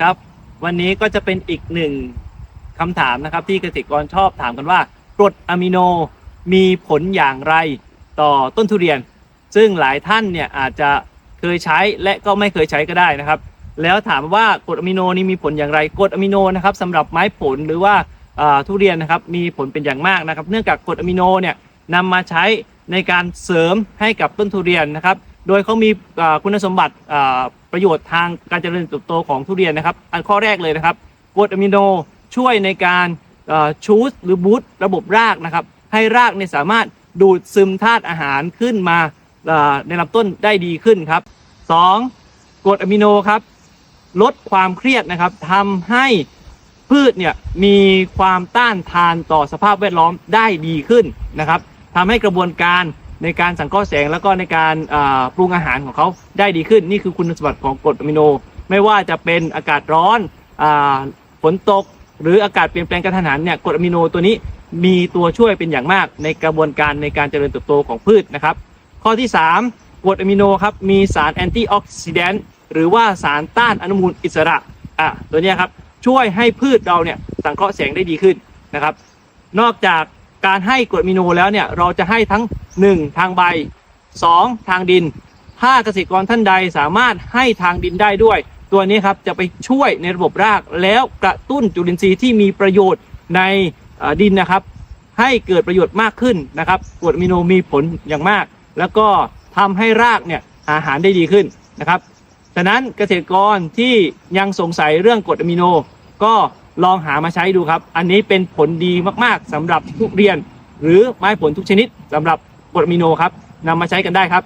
ครับ วันนี้ก็จะเป็นอีกหนึ่งคำถามนะครับ ที่เกษตรกรชอบถามกันว่ากรดอะมิโนมีผลอย่างไรต่อต้นทุเรียน ซึ่งหลายท่านเนี่ยอาจจะเคยใช้และก็ไม่เคยใช้ก็ได้นะครับ แล้วถามว่ากรดอะมิโนนี่มีผลอย่างไรกรดอะมิโนนะครับสำหรับไม้ผลหรือว่าอ่าทุเรียนนะครับมีผลเป็นอย่างมากนะครับ เนื่องจากกรดอะมิโนเนี่ยนำมาใช้ในการเสริมให้กับต้นทุเรียนนะครับ โดยเขามีคุณสมบัติประโยชน์ทางการเจริญเติบโตของทุเรียนนะครับ อันข้อแรกเลยนะครับกรดอะมิโนช่วยในการชูสหรือบูตระบบรากนะครับ ให้รากเนี่ยสามารถดูดซึมธาตุอาหารขึ้นมาอ่าในลำต้นได้ดีขึ้นครับ 2. กรดอะมิโนครับลดความเครียดนะครับทำให้พืชเนี่ยมีความต้านทานต่อสภาพแวดล้อมได้ดีขึ้นนะครับทำให้กระบวนการ ในการสังเคราะห์แสงแล้วก็ในการปรุงอาหารของเขาได้ดีขึ้น นี่คือคุณสมบัติของกรดอะมิโน ไม่ว่าจะเป็นอากาศร้อนฝนตก หรืออากาศเปลี่ยนแปลงกระทันหันเนี่ยกรดอะมิโนตัวนี้มีตัวช่วยเป็นอย่างมากในกระบวนการในการเจริญเติบโตของพืชนะครับ ข้อที่ 3กรดอะมิโนครับมีสารแอนตี้ออกซิแดนต์หรือว่าสารต้านอนุมูลอิสระอะตัวนี้ครับช่วยให้พืชเราเนี่ยสังเคราะห์แสงได้ดีขึ้นนะครับ นอกจาก การให้กรดมิโนแล้วเนี่ยเราจะให้ทั้ง 1 ทางใบ 2 ทางดิน ถ้าเกษตรกรท่านใดสามารถให้ทางดินได้ด้วย ตัวนี้ครับจะไปช่วยในระบบรากแล้วกระตุ้นจุลินทรีย์ที่มีประโยชน์ในดินนะครับ ให้เกิดประโยชน์มากขึ้นนะครับกรดมิโนมีผลอย่างมาก แล้วก็ทำให้รากเนี่ยอาหารได้ดีขึ้นนะครับฉะนั้นเกษตรกรที่ยังสงสัยเรื่องกรดอะมิโนก็ ลองหามาใช้ดูครับ อันนี้เป็นผลดีมากๆสำหรับทุเรียน หรือไม้ผลทุกชนิดสำหรับกรดอะมิโนครับนำมาใช้กันได้ครับ